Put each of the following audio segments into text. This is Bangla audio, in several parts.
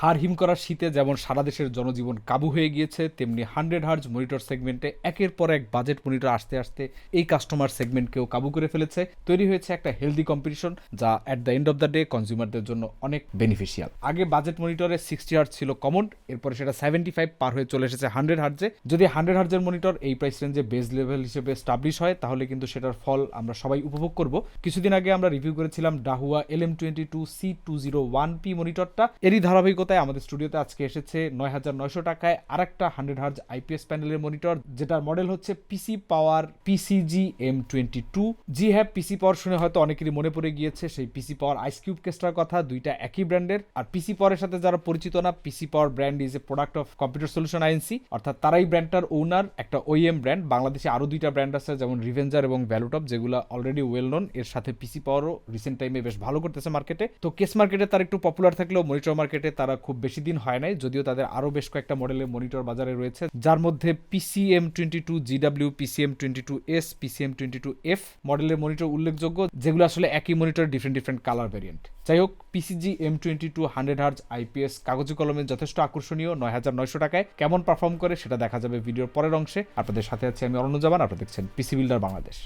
হার হিম করার শীতে যেমন সারা দেশের জনজীবন কাবু হয়ে গিয়েছে, তেমনি হান্ড্রেড হার্জ মনিটর সেগমেন্টে একের পর এক বাজেট মনিটর আসতে আসতে এই কাস্টমার সেগমেন্টকেও কাবু করে ফেলেছে। তৈরি হয়েছে একটা হেলদি কম্পিটিশন যা at the end of the day কনজিউমারদের জন্য অনেক বেনিফিশিয়াল আগে বাজেট মনিটরে সিক্সটি হার্জ ছিল কমন এরপরে সেটা সেভেন্টি ফাইভ পার হয়ে চলে এসেছে হান্ড্রেড হার্জে। যদি হান্ড্রেড হার্জের মনিটর এই প্রাইস রেঞ্জে বেস লেভেল হিসেবে স্টাবলিশ হয়, তাহলে কিন্তু সেটার ফল আমরা সবাই উপভোগ করব। কিছুদিন আগে আমরা রিভিউ করেছিলাম Dahua L M twenty two C two zero one P মনিটরটা। এরই ধারাবাহিকতায় আমাদের স্টুডিওতে আজকে এসেছে নয় হাজার নয়শো টাকায় আর একটা হান্ড্রেড হার্জ আইপিএস প্যানেলের মনিটর, যেটার মডেল হচ্ছে PC power PCG M twenty two G হ্যাঁ পিসি পাওয়ার শুনে হয়তো অনেকেরই মনে পড়ে গিয়েছে সেই পিসি পাওয়ার আইস কিউব কেস্টার কথা, দুইটা একই ব্র্যান্ডের। আর পিসি পাওয়ারের সাথে যারা পরিচিত না PC power brand is a product of computer solution INC অর্থাৎ তারাই ব্র্যান্ডটার ওনার একটা ওইএম ব্র্যান্ড বাংলাদেশে আরও দুইটা ব্র্যান্ড আছে, যেমন রিভেঞ্জার এবং ভ্যালুটপ যেগুলো অলরেডি ওয়েল নোন এর সাথে পিসি পাওয়ারও রিসেন্ট টাইমে বেশ ভালো করতেছে মার্কেটে তো কেস মার্কেটে তার একটু পপুলার থাকলেও মনিটর মার্কেটে তারা খুব বেশি দিন হয় নাই, যদিও তাদের আরও বেশ কয়েকটা মডেলের মনিটর বাজারে রয়েছে, যার মধ্যে PCM twenty two GW PCM twenty two S PCM twenty two F মডেলের মনিটর উল্লেখযোগ্য, যেগুলো আসলে একই monitor different different colour variant যাই হোক PCG M twenty two hundred hertz IPS কাগজি কলমে যথেষ্ট আকর্ষণীয়, নয় হাজার নয়শো টাকায় কেমন পারফর্ম করে সেটা দেখা যাবে ভিডিওর পরের অংশে। আপনাদের সাথে আছে আমি অরণ্য জামান, আপনারা দেখছেন পিসি বিল্ডার বাংলাদেশ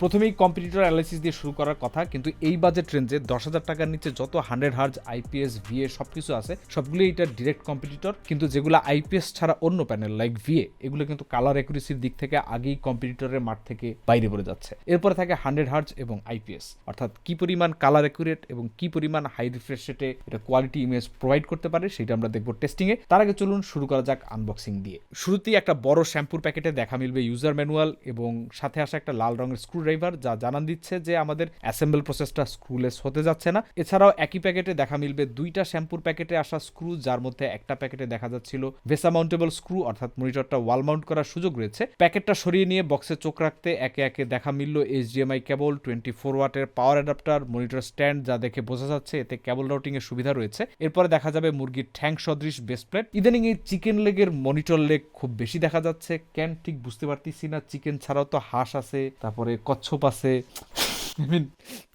প্রথমেই কম্পিটিটর অ্যানালাইসিস দিয়ে শুরু করার কথা, কিন্তু এই বাজেট রেঞ্জে দশ হাজার টাকার নিচে যত হান্ড্রেড হার্জ আইপিএস ভিএ সব কিছু আছে সবগুলো এটা ডিরেক্ট কম্পিটিটর কিন্তু যেগুলো আইপিএস ছাড়া অন্য প্যানেল লাইক ভিএ এগুলো কিন্তু কালার অ্যাকুরেসির দিক থেকে আগেই কম্পিটিটরের মাঠ থেকে বাইরে পড়ে যাচ্ছে। এরপরে থাকে হান্ড্রেড হার্জ এবং আইপিএস অর্থাৎ কি পরিমাণ কালার অ্যাকুরেট এবং কি পরিমাণ হাই রিফ্রেশ রেটে এটা কোয়ালিটি ইমেজ প্রোভাইড করতে পারে সেটা আমরা দেখব টেস্টিংয়ে তার আগে চলুন শুরু করা যাক আনবক্সিং দিয়ে। শুরুতেই একটা বড় শ্যাম্পুর প্যাকেটে দেখা মিলবে ইউজার ম্যানুয়াল এবং সাথে আসা একটা লাল রঙের স্ক্রু ড্রাইভার যা জানান দিচ্ছে যে আমাদের অ্যাসেম্বল প্রসেসটা স্ক্রুলেস হতে যাচ্ছে না। এছাড়াও একই প্যাকেটে দেখা মিলবে দুইটা শ্যাম্পুর প্যাকেটে আসা স্ক্রু, যার মধ্যে একটা প্যাকেটে দেখা যাচ্ছিল ভেসা মাউন্টেবল স্ক্রু, অর্থাৎ মনিটরটা ওয়াল মাউন্ট করার সুযোগ রয়েছে। প্যাকেটটা সরিয়ে নিয়ে বক্সে চোখ রাখতে একে একে দেখা মিলল এইচডিএমআই কেবল, টোয়েন্টি ফোর ওয়াটের পাওয়ার অ্যাডাপ্টার, মনিটর স্ট্যান্ড যা দেখে বোঝা যাচ্ছে এতে কেবল রাউটিং এর সুবিধা রয়েছে। এরপরে দেখা যাবে মুরগির ঠ্যাং সদৃশ বেস প্লেট। ইদানিং এই চিকেন লেগের মনিটর লেগ খুব বেশি দেখা যাচ্ছে। কেন ঠিক বুঝতে পারতেছি না। চিকেন ছাড়াও তো হাঁস আছে, তারপরে কচ্ছপ আছে।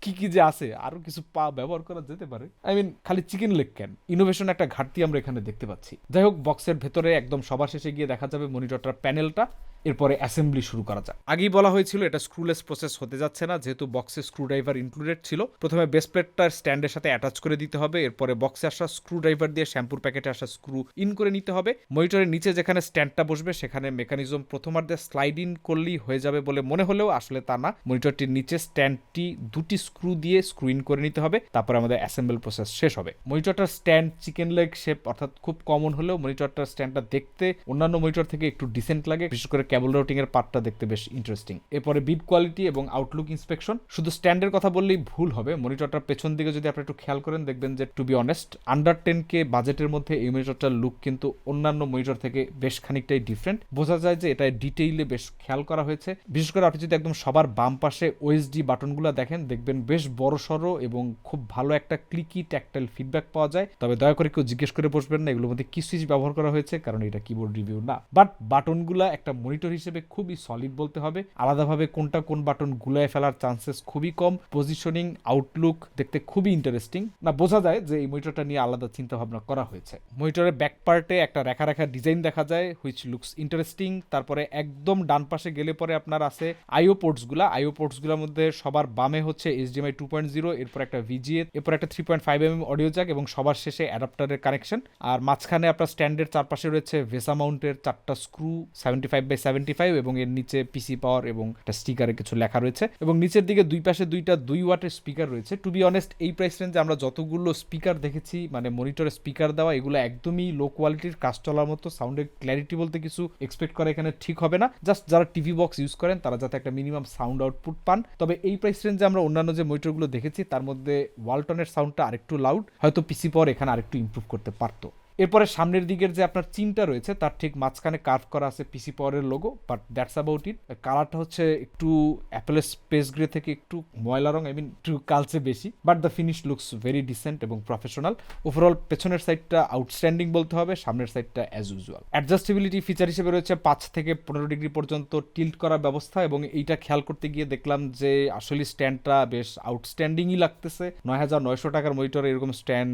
কি কি যে আছে, আরও কিছু পা ব্যবহার করা যেতে পারে। আই মিন খালি চিকেন লেগ ক্যান ইনোভেশন একটা ঘাটতি আমরা এখানে দেখতে পাচ্ছি। যাই হোক বক্সের ভেতরে একদম সবার শেষে গিয়ে দেখা যাবে মনিটরটার প্যানেলটা এরপরে অ্যাসেম্বলি শুরু করা যাক। আগেই বলা হয়েছিল এটা স্ক্রুলেস প্রসেস হতে যাচ্ছে না, যেহেতু বক্সে স্ক্রু ড্রাইভার ইনক্লুডেড ছিল। প্রথমে বেস প্লেটটার স্ট্যান্ডের সাথে অ্যাটাচ করে দিতে হবে, এরপরে বক্সে আসা স্ক্রু ড্রাইভার দিয়ে শ্যাম্পুর প্যাকেটে আসা স্ক্রু ইন করে নিতে হবে। মনিটরের নিচে যেখানে স্ট্যান্ডটা বসবে, সেখানে মেকানিজম প্রথমার্ধে স্লাইড ইন করলেই হয়ে যাবে বলে মনে হলেও আসলে তা না। মনিটরটির নিচে স্ট্যান্ডটি দুটি স্ক্রু দিয়ে স্ক্রু ইন করে নিতে হবে, তারপরে আমাদের অ্যাসেম্বল প্রসেস শেষ হবে। মনিটরটার স্ট্যান্ড চিকেন লেগ শেপ অর্থাৎ খুব কমন হলেও মনিটরটার স্ট্যান্ডটা দেখতে অন্যান্য মনিটর থেকে একটু ডিসেন্ট লাগে, বিশেষ করে রাউটিং এর পার্টটা দেখতে বেশ ইন্টারেস্টিং এরপরে বিট কোয়ালিটি এবং আউটলুক ইন্সপেকশন শুধু স্ট্যান্ডের কথা বললেই ভুল হবে। মনিটরটার পেছন দিকে যদি আপনি একটু খেয়াল করেন, দেখবেন যে to be honest under ten K বাজেটের মধ্যে এই মনিটরটার লুক কিন্তু অন্যান্য মনিটর থেকে বেশ খানিকটাই ডিফারেন্ট বোঝা যায় যে এটা ডিটেইলে বেশ খেয়াল করা হয়েছে। বিশেষ করে আপনি যদি একদম সবার বাম পাশে ওএসডি বাটনগুলো দেখেন, দেখবেন বেশ বড় সড়ো এবং খুব ভালো একটা ক্লিকি ট্যাকটাইল ফিডব্যাক পাওয়া যায়। তবে দয়া করে কেউ জিজ্ঞেস করে বসবেন না, এগুলোর মধ্যে কি সুইচ ব্যবহার করা হয়েছে, কারণ এটা কিবোর্ড রিভিউ না। বাট বাটনগুলা একটা মনিটর হিসেবে খুবই সলিড বলতে হবে। আলাদাভাবে কোনটা কোন বাটন গুলায় ফেলার চান্সেস খুবই কম। পজিশনিং আউটলুক দেখতে খুবই ইন্টারেস্টিং না, বোঝা যায় যে এই মনিটরটা নিয়ে আলাদা চিন্তা ভাবনা করা হয়েছে। মনিটরের ব্যাক পার্টে একটা রেখা রেখা ডিজাইন দেখা যায় হুইচ লুকস ইন্টারেস্টিং তারপরে একদম ডান পাশে গেলে পরে আপনার আছে আইও পোর্টসগুলা আইও পোর্টসগুলোর মধ্যে সবার বামে হচ্ছে এইচডিএমআই টু পয়েন্ট জিরো এরপর একটা ভিজিএ এরপর একটা three point five M audio jack এবং সবার শেষে অ্যাডাপ্টারের কানেকশন আর মাঝখানে আপনার স্ট্যান্ডের চারপাশে রয়েছে ভেসা মাউন্টের চারটা screw seventy five by seventy five এবং এর নিচে পিসি পাওয়ার এবং একটা স্টিকারে কিছু লেখা রয়েছে এবং নিচের দিকে দুই পাশে দুইটা দুই ওয়াটের স্পিকার রয়েছে। টু বি অনেস্ট এই প্রাইস রেঞ্জে আমরা যতগুলো স্পিকার দেখেছি মানে মনিটরে স্পিকার দেওয়া, এগুলো একদমই লো কোয়ালিটির কাজ চলার মতো সাউন্ডের ক্ল্যারিটি বলতে কিছু এক্সপেক্ট করা এখানে ঠিক হবে না। জাস্ট যারা টিভি বক্স ইউজ করেন, তারা যাতে একটা মিনিমাম সাউন্ড আউটপুট পান। তবে এই প্রাইস রেঞ্জে আমরা অন্যান্য যে মনিটরগুলো দেখেছি, তার মধ্যে ওয়ালটনের সাউন্ডটা আরেকটু লাউড হয়তো পিসি পাওয়ার এখানে আরেকটু ইমপ্রুভ করতে পারতো। এরপরে সামনের দিকের যে আপনার চিনটা রয়েছে, তার ঠিক মাঝখানে কার্ভ করা আছে পিসি পাওয়ারের logo but that's about it কালারটা হচ্ছে একটু অ্যাপেলের স্পেস গ্রে থেকে একটু ময়লা রং আই মিন একটু কালচে বেশি but the finish looks very decent এবং প্রফেশনাল ওভারঅল পেছনের সাইডটা আউটস্ট্যান্ডিং বলতে হবে, সামনের সাইডটা অ্যাজ ইউজুয়াল অ্যাডজাস্টেবিলিটি ফিচার হিসেবে রয়েছে পাঁচ থেকে পনেরো ডিগ্রি পর্যন্ত টিল্ট করা ব্যবস্থা এবং এইটা খেয়াল করতে গিয়ে দেখলাম যে আসলে স্ট্যান্ডটা বেশ আউটস্ট্যান্ডিংই লাগতেছে। নয় হাজার নয়শো টাকার মনিটর এরকম স্ট্যান্ড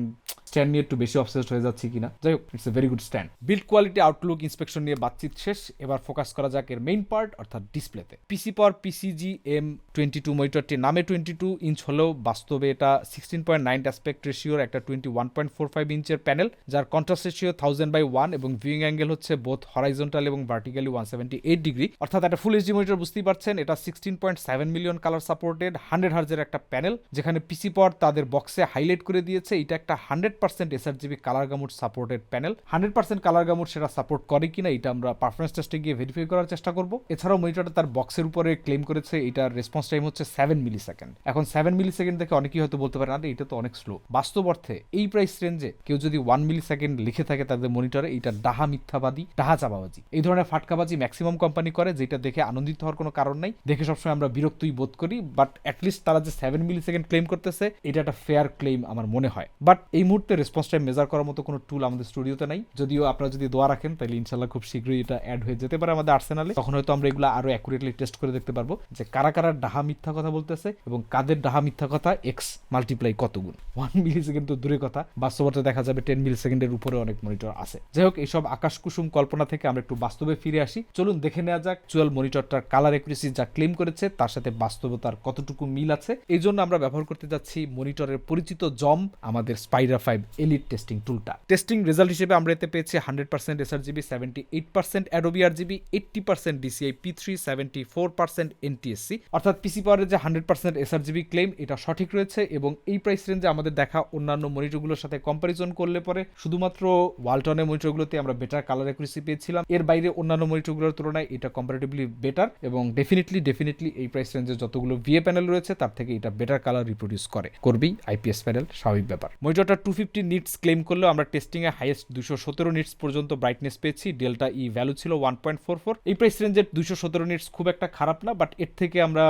স্ট্যান্ড নিয়ে একটু বেশি অবসেসড হয়ে যাচ্ছি কিনা। যাই হোক it's a very good stand build quality outlook inspection নিয়ে বাতচিত শেষ। এবার ফোকাস করা যাক এর মেইন পার্ট অর্থাৎ ডিসপ্লেতে PC power PCG M twenty two মনিটরটি নামে টোয়েন্টি টু ইঞ্চ হলেও বাস্তবে এটা সিক্সটিন পয়েন্ট নাইন অ্যাসপেক্ট রেশিওর একটা twenty one point four five ইঞ্চের panel যার contrast ratio thousand by one এবং ভিউইং অ্যাঙ্গেল হচ্ছে বোথ হরাইজন্টাল এবং vertically one seventy eight degree অর্থাৎ একটা ফুল এইচডি মনিটর বুঝতেই পারছেন, এটা sixteen point seven million colour supported hundred হার্জের একটা প্যানেল যেখানে পিসি পর তাদের বক্সে হাইলাইট করে দিয়েছে, এটা একটা hundred percent sRGB colour gamut supported panel hundred percent colour gamut সেটা সাপোর্ট করে কিনা, এটা আমরা পারফরমেন্স টেস্টে গিয়ে ভেরিফাই করার চেষ্টা করব। এছাড়াও মনিটরটা তার বক্সের উপরে ক্লেম করেছে, এটার রেসপন্স টাইম হচ্ছে সেভেন মিলি সেকেন্ড এখন সেভেন মিলি সেকেন্ড থেকে অনেকেই হয়তো বলতে পারে, না এটা তো অনেক স্লো বাস্তব অর্থে এই প্রাইস রেঞ্জে কেউ যদি ওয়ান মিলি সেকেন্ড লিখে থাকে তাদের মনিটরে এটা ডাহা মিথ্যাবাদী, ডাহা চাপাবাজি এই ধরনের ফাটকাবাজি ম্যাক্সিমাম কোম্পানি করে, যেটা দেখে আনন্দিত হওয়ার কোনো কারণ নাই। দেখে সবসময় আমরা বিরক্তই বোধ করি বাট অ্যাটলিস্ট তারা যে সেভেন মিলি সেকেন্ড ক্লেম করতেছে, এটা একটা ফেয়ার ক্লেম আমার মনে হয়। বাট এই মুহূর্তে রেসপন্স টাইম মেজার করার মতো কোনো টুল আমাদের স্টুডিওতে নাই। যদিও আপনারা যদি দোয়া রাখেন, তাহলে ইনশাল্লাহ খুব শীঘ্রই এটা অ্যাড হয়ে যেতে পারে আমাদের আর্সেনালে তখন হয়তো আমরা এগুলো আরও অ্যাকুরেটলি টেস্ট করে দেখতে পারব যে কারা কারা ডাহা মিথ্যা কথা বলতেছে এবং কাদের ডাহা মিথ্যা কথা এক্স মাল্টিপ্লাই কত গুণ। ওয়ান মিলি সেকেন্ড তো দূরে কথা। বাস্তবতে দেখা যাবে টেন মিলি সেকেন্ডের উপরে অনেক মনিটর আছে। যাই হোক, এইসব আকাশ কুসুম কল্পনা থেকে আমরা একটু বাস্তবে ফিরে আসি। চলুন দেখে নেওয়া যাক চুয়াল মনিটরটার কালার একুরেসি যা ক্লেম করেছে, তার সাথে বাস্তবতার কতটুকু মিল আছে। এই জন্য আমরা ব্যবহার করতে যাচ্ছি মনিটরের পরিচিত জম, আমাদের স্পাইডার ফাইভ এলিট টেস্টিং টুলটা টেস্টিং রেজাল্ট হিসেবে আমরা এতে পেয়েছি hundred percent sRGB seventy eight percent Adobe RGB eighty percent DCI P three seventy four percent NTSC অর্থাৎ পিসি পাওয়ারের যে hundred percent sRGB claim এটা সঠিক রয়েছে এবং এই প্রাইস রেঞ্জে আমাদের দেখা অন্যান্য মনিটরগুলোর সাথে কম্পারিজন করলে পরে শুধুমাত্র ওয়ালটনের মনিটরগুলোতে আমরা বেটার কালার অ্যাকুরেসি পেয়েছিলাম। এর বাইরে অন্যান্য মনিটরগুলোর তুলনায় এটা কম্পারেটিভলি বেটার এবং ডেফিনেটলি ডেফিনেটলি এই প্রাইস রেঞ্জে যতগুলো ভিএ প্যানেল রয়েছে, তার থেকে এটা বেটার কালার রিপ্রোডিউস করে। করবেই আইপিএস প্যানেল স্বাভাবিক ব্যাপার। মনিটরটা টু ফিফটি নিটস ক্লেম করলেও আমরা টেস্টিংয়ে হাইয়েস্ট দুশো সতেরো নিটস পর্যন্ত ব্রাইটনেস পেয়েছি। ডেল্টা ই ভ্যালু ছিল ওয়ান পয়েন্ট ফোর ফোর এই প্রাইস রেঞ্জের দুশো সতেরো নিটস খুব একটা খারাপ না বাট এর থেকে আমরা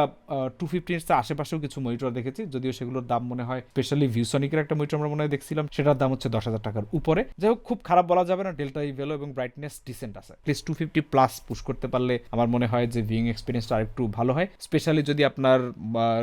টু ফিফটি নিটসের আশেপাশেও কিছু মনিটর দেখেছি, যদিও সেগুলোর দাম মনে হয় স্পেশালি ভিউসনিকের একটা মনিটর আমরা মনে হয় দেখছিলাম, সেটার দাম হচ্ছে দশ হাজার টাকার উপরে। যাই হোক, খুব খারাপ বলা যাবে না ডেল্টা ই ভ্যালু এবং ব্রাইটনেস ডিসেন্ট আছে। Please two fifty plus push করতে পারলে আমার মনে হয় যে ভিউইং এক্সপিরিয়েন্সটা আরেকটু ভালো হয়। স্পেশালি যদি আপনার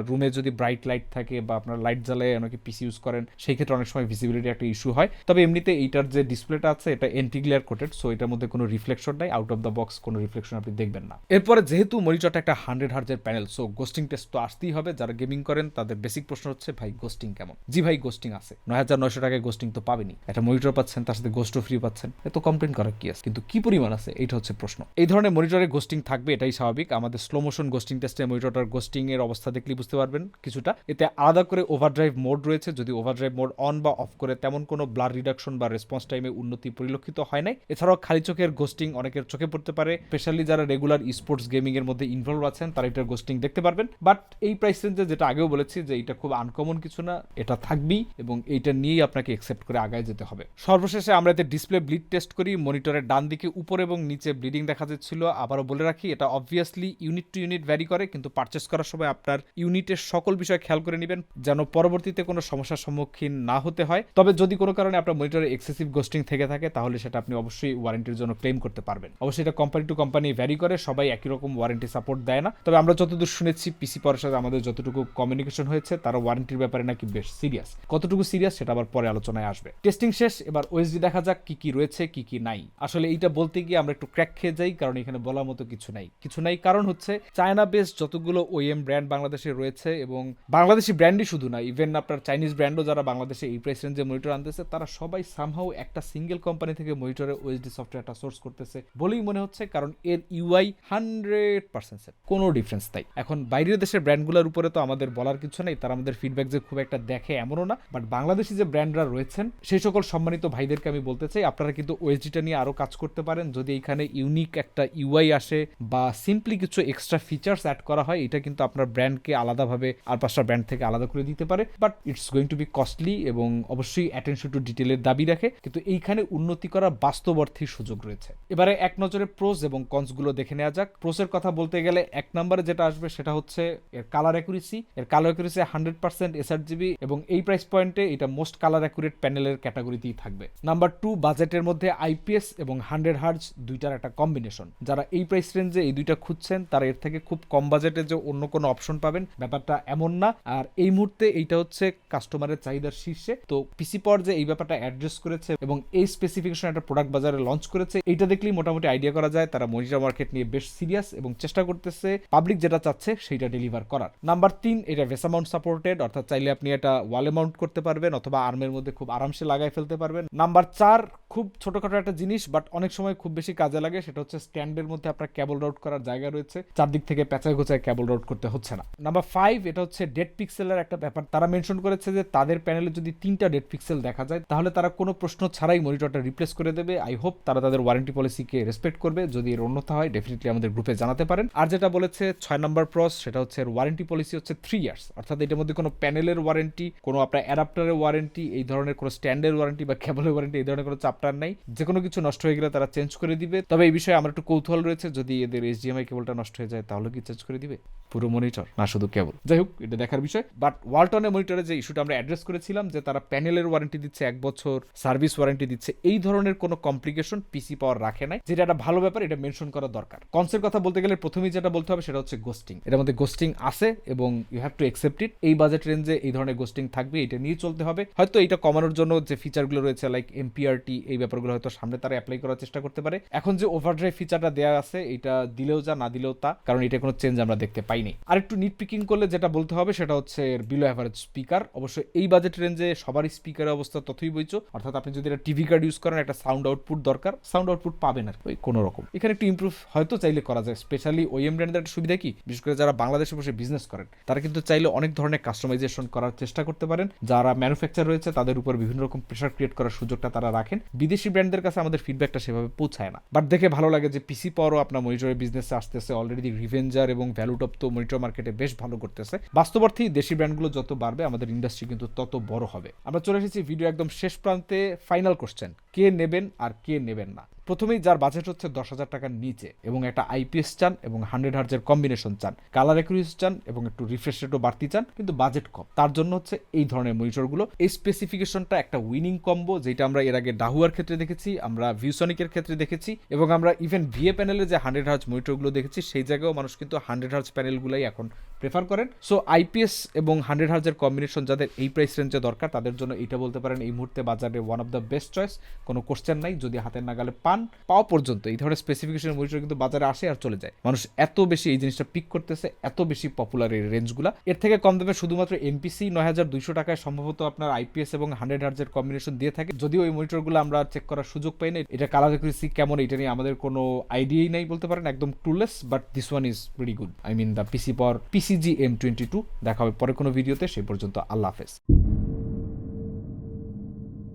রুমে যদি ব্রাইট লাইট থাকে বা আপনার লাইট জ্বালায় অনেকে পিসি ইউজ করেন, সেই ক্ষেত্রে অনেক সময় ভিজিবিলিটি একটা ইস্যু হয়। তবে এমনিতে এইটার যে ডিসপ্লেটা আছে, এটা এন্টি গ্লিয়ার কোটেড সো এটার মধ্যে কোনো রিফ্লেকশন নাই আউট অফ দ্য বক্স কোনো রিফ্লেকশন আপনি দেখবেন না। এরপরে যেহেতু মনিটরটা একটা হান্ড্রেড হার্জের প্যানেল সো গোস্টিং টেস্ট তো আসতেই হবে। যারা গেমিং করেন, তাদের বেসিক প্রশ্ন হচ্ছে, ভাই গোস্টিং কেমন? জি ভাই গোস্টিং আছে। নয় হাজার নয়শো টাকায় গোস্টিং তো পাবেনি একটা মনিটর পাচ্ছেন, তার সাথে গোস্টও ফ্রি পাচ্ছেন। এত কমপ্লেন করার কি আছে? কিন্তু কি পরিমাণ আছে এটা হচ্ছে প্রশ্ন। এই ধরনের মনিটরে গোস্টিং থাকবে, এটাই স্বাভাবিক। আমাদের স্লো মোশন গোস্টিং টেস্টে মনিটরটার গোস্টিং এর অবস্থা দেখলেই বুঝতে পারবেন কিছুটা। এতে আলাদা করে ওভারড্রাইভ মোড রয়েছে। যদি ওভারড্রাইভ মোড অন বা অফ করে, তেমন কোনো ব্লার রিডাকশন বা রেসপন্স টাইমে উন্নতি পরিলক্ষিত হয় নাই। এছাড়াও খালি চোখের গোস্টিং অনেকের চোখে পড়তে পারে। স্পেশালি যারা রেগুলার স্পোর্টস গেমিং এর মধ্যে ইনভলভ আছেন, তারা এটার গোস্টিং দেখতে পারবেন। বাট এই প্রাইস রেঞ্জে যেটা আগেও বলেছি যে এটা খুব আনকমন কিছু না, এটা থাকবেই এবং এইটা নিয়েই আপনাকে একসেপ্ট করে আগায় যেতে হবে। সর্বশেষে আমরা এতে ডিসপ্লে ব্লিড টেস্ট করি, মনিটরের ডান দিকে উপর এবং নিচে ব্লিডিং দেখা যাচ্ছিল। আবারও বলে রাখি, এটা obviously unit to unit vary করে, কিন্তু পারচেস করার সময় আপনার ইউনিটের সকল বিষয় খেয়াল করে নেবেন, যেন পরবর্তীতে কোনো সমস্যার সম্মুখীন না হতে হয়। তবে যদি কোনো কারণে আপনার মনিটরে এক্সেসিভ গোস্টিং থেকে থাকে, তাহলে সেটা আপনি অবশ্যই ওয়ারেন্টির জন্য ক্লেম করতে পারবেন। অবশ্যই এটা কোম্পানি টু কোম্পানি ভ্যারি করে, সবাই একই রকম ওয়ারেন্টি সাপোর্ট দেয় না। তবে আমরা যতদূর শুনেছি পিসি পরের সাথে আমাদের যতটুকু কমিউনিকেশন হয়েছে তারা ওয়ারেন্টির ব্যাপারে নাকি বেশ সিরিয়াস কতটুকু সিরিয়াস সেটা আবার পরে আলোচনায় আসবে। টেস্টিং শেষ, এবার ওএসডি দেখা যাক কি কি রয়েছে, কি কি নাই। আসলে এইটা বলতে গিয়ে আমরা একটু ক্র্যাক খেয়ে যাই, কারণ এখানে বলার মতো কিছু নাই। কিছু নাই কারণ হচ্ছে চায়না বেস যতগুলো ওএম ব্র্যান্ড বাংলাদেশে রয়েছে এবং বাংলাদেশি ব্র্যান্ডই শুধু না ইভেন আপনার চাইনিজ ব্র্যান্ডও যারা বাংলাদেশে এই প্রাইস রেঞ্জে মনিটর আনতেছে, তারা সবাই সামহাও একটা সিঙ্গেল কোম্পানি থেকে মনিটরে ওএসডি সফটওয়্যারটা সোর্স করতেছে বলেই মনে হচ্ছে, কারণ এর ইউআই হান্ড্রেড পার্সেন্ট কোনো ডিফারেন্স তাই এখন বাইরের দেশের ব্র্যান্ডগুলোর উপরে তো আমাদের বলার কিছু নেই, তারা আমাদের ফিডব্যাক যে খুব একটা দেখে এমনও না। বাট বাংলাদেশি যে ব্র্যান্ডরা রয়েছেন, সেই সকল সম্মানিত ভাইদেরকে আমি বলতে চাই, আপনারা কিন্তু ওএসডিটা নিয়ে আরও কাজ করতে পারেন। যদি এখানে ইউনিক একটা ইউআই আসে বা সিম্পলি কিছু এক্সট্রা ফিচার্স অ্যাড করা হয়, এটা কিন্তু আপনার ব্র্যান্ডকে আলাদাভাবে আর পাঁচটা ব্র্যান্ড থেকে আলাদা করে দিতে পারে। But it's going to be costly এবং অবশ্যই অবশ্যই অ্যাটেনশন টু ডিটেলের দাবি রাখে। কিন্তু এইখানে উন্নতি করার বাস্তব অর্থে সুযোগ রয়েছে। এবারে এক নজরে প্রোস এবং কনসগুলো দেখে নেওয়া যাক। প্রোসের কথা বলতে গেলে এক নম্বরে যেটা আসবে সেটা হচ্ছে এর কালার অ্যাকুরেসি এর colour accuracy hundred percent sRGB এবং এই প্রাইস পয়েন্টে এটা মোস্ট কালার অ্যাকুরেট প্যানেলের ক্যাটাগরিতেই থাকবে। নাম্বার টু বাজেটের মধ্যে আইপিএস এবং হান্ড্রেড হার্জ দুইটার একটা কম্বিনেশন যারা এই প্রাইস রেঞ্জে এই দুইটা খুঁজছেন, তারা এর থেকে খুব কম বাজেটে যে অন্য কোনো অপশন পাবেন, ব্যাপারটা এমন না। আর এই মুহূর্তে এইটা হচ্ছে কাস্টমারের চাহিদার শীর্ষে। তো পিসি পর যে এই ব্যাপারটা অ্যাড্রেস করেছে এবং এই স্পেসিফিকেশন একটা প্রোডাক্ট বাজারে লঞ্চ করেছে। এটা দেখলেই মোটামুটি আইডিয়া করা যায়। তারা মনিটর মার্কেট নিয়ে বেশ সিরিয়াস এবং চেষ্টা করতেছে পাবলিক যেটা চাচ্ছে সেইটা ডেলিভার করার। নাম্বার তিন, এটা ভেস অ্যামাউন্ট সাপোর্টেড অর্থাৎ চাইলে আপনি এটা ওয়াল মাউন্ট করতে পারবেন অথবা আর্মের মধ্যে খুব আরামসে লাগাই ফেলতে পারবেন। নাম্বার চার খুব ছোটখাটো একটা জিনিস বাট অনেক সময় খুব বেশি কাজে লাগে, সেটা হচ্ছে স্ট্যান্ডের মধ্যে আপনার ক্যাবল রাউট করার জায়গা রয়েছে। চারদিক থেকে পেঁচায় গোছায় ক্যাবল রাউট করতে হচ্ছে না। নাম্বার ফাইভ এটা হচ্ছে ডেড পিক্সেলের একটা ব্যাপার। তারা মেনশন করেছে যে তাদের প্যানেলে যদি তিনটা ডেড পিক্সেল দেখা যায়, তাহলে তারা কোনো প্রশ্ন ছাড়াই মনিটরটা রিপ্লেস করে দেবে। আই হোপ তারা তাদের ওয়ারেন্টি পলিসিকে রেসপেক্ট করবে। যদি এর অন্যথা হয় ডেফিনেটলি আমাদের গ্রুপে জানাতে পারেন। আর যেটা বলেছে ছয় নম্বর প্রস সেটা হচ্ছে এর ওয়ারেন্টি পলিসি হচ্ছে থ্রি ইয়ার্স অর্থাৎ এটার মধ্যে কোনো প্যানেলের ওয়ারেন্টি কোনো আপনার অ্যাডাপ্টারের ওয়ারেন্টি এই ধরনের কোনো স্ট্যান্ডের ওয়ারেন্টি বা কেবলের ওয়ারেন্টি এই ধরনের কোনো চাপটার নাই। যে কোনো কিছু নষ্ট হয়ে গেলে তারা চেঞ্জ করে দিবে। তবে এই বিষয়ে আমার একটু কৌতূহল রয়েছে। যদি এদের এইচডিএমআই কেবলটা নষ্ট হয়ে যায়, তাহলে কি চেঞ্জ করে দিবে? পুরো মনিটর না শুধু কেবল যাই হোক, এটা দেখার বিষয়। বাট ওয়ালটনের মনিটরে যে ইস্যুটা আমরা অ্যাড্রেস করেছিলাম, যে তারা প্যানেলের ওয়ারেন্টি দিচ্ছে এক বছর সার্ভিস ওয়ারেন্টি দিচ্ছে, এই ধরনের কোনো কমপ্লিকেশন পিসি পাওয়ার রাখে নাই। যেটা একটা ভালো ব্যাপার, এটা মেনশন করা দরকার। কনসেপ্ট কথা বলতে গেলে প্রথমেই যেটা বলতে হবে, সেটা হচ্ছে গোস্টিং এটার মধ্যে গোস্টিং আছে এবং you have to accept it এই বাজেট রেঞ্জে এই ধরনের গোস্টিং থাকবে, এটা নিয়ে চলতে হবে। হয়তো এটা কমানোর জন্য যে ফিচারগুলো রয়েছে লাইক এমপিআরটি এই ব্যাপারগুলো হয়তো সামনে তারা অ্যাপ্লাই করার চেষ্টা করতে পারে। এখন যে ওভারড্রাইভ ফিচারটা দেওয়া আছে, এটা দিলেও যা, না দিলেও তা, কারণ এটা কোনো চেঞ্জ আমরা দেখতে পাইনি। আর একটু নিট পিকিং করলে যেটা বলতে হবে, সেটা হচ্ছে এর বিলো অ্যাভারেজ স্পিকার অবশ্যই এই বাজেট রেঞ্জে সবারই স্পিকারের অবস্থা ততই বইছো অর্থাৎ আপনি যদি একটা টিভি কার্ড ইউজ করেন, একটা সাউন্ড আউটপুট দরকার। সাউন্ড আউটপুট পাবেন আর ওই কোনো রকম। এখানে একটু ইমপ্রুভ হয়তো চাইলে করা যায় স্পেশালি ওএম ব্র্যান্ডের একটা সুবিধা কি? বিশেষ করে যারা বাংলাদেশে বসে বিজনেস করেন, তারা কিন্তু চাইলে অনেক ধরনের কাস্টমাইজেশন করার চেষ্টা করতে পারেন। যারা ম্যানুফ্যাকচার রয়েছে, তাদের উপর বিভিন্ন রকম প্রেশার ক্রিয়েট করার সুযোগটা তারা রাখেন। বিদেশি ব্র্যান্ডদের কাছে আমাদের ফিডব্যাকটা সেভাবে পৌঁছায় না। বাট দেখে ভালো লাগে যে পিসি পাওয়ারও আপনার মনিটরের বিজনেসে আসতেছে অলরেডি রিভেঞ্জার এবং ভ্যালুটপ তো মনিটর মার্কেটে বেশ ভালো করতেছে। বাস্তবার্থী দেশি ব্র্যান্ডগুলো যত বাড়বে, আমাদের ইন্ডাস্ট্রি কিন্তু তত বড় হবে। আমরা চলে এসেছি ভিডিও একদম শেষ প্রান্তে ফাইনাল কোশ্চেন কে নেবেন আর কে নেবেন না? প্রথমেই যার বাজেট হচ্ছে দশ হাজার টাকার নিচে, এবং একটা আইপিএস চান এবং হান্ড্রেড হার্জের কম্বিনেশন চান। কালার একুরিস চান এবং একটু রিফ্রেশ রেটও বাড়তি চান, কিন্তু বাজেট কম। তার জন্য হচ্ছে এই ধরনের মনিটরগুলো। এই স্পেসিফিকেশনটা একটা উইনিং কম্বো যেটা আমরা এর আগে ডাহুয়ার ক্ষেত্রে দেখেছি, আমরা ভিউসনিকের ক্ষেত্রে দেখেছি, এবং আমরা ইভেন ভিএ প্যানেলে যে হান্ড্রেড হার্জ মনিটরগুলো দেখেছি, সেই জায়গায়ও মানুষ কিন্তু হান্ড্রেড হার্জ প্যানেলগুলোই এখন প্রেফার করেন। সো আইপিএস এবং হান্ড্রেড হার্জের কম্বিনেশন যাদের এই প্রাইস রেঞ্জে দরকার, তাদের জন্য এটা বলতে পারেন, এই মুহূর্তে বাজারে one of the best choice কোনো কোশ্চেন নাই, যদি হাতের নাগালে পান, পাওয়া পর্যন্ত। এই ধরনের স্পেসিফিকেশন মনিটর কিন্তু বাজারে আসে আর চলে যায়। মানুষ এত বেশি এই জিনিসটা পিক করতেছে, এত বেশি পপুলার এই রেঞ্জগুলো এর থেকে কম দামে শুধুমাত্র এনপিসি নয় হাজার দুইশো টাকায় সম্ভবত আপনার আইপিএস এবং হান্ড্রেড হার্জের কম্বিনেশন দিয়ে থাকে। যদিও এই মনিটরগুলো আমরা চেক করার সুযোগ পাই না এটা কালার একুরেসি কেমন এটা নিয়ে আমাদের কোনো আইডিয়াই নাই বলতে পারেন, একদম toolless but this one is very good I mean the PC power PCG M twenty two দেখা হবে পরে কোনো ভিডিওতে। সেই পর্যন্ত আল্লাহ হাফেজ।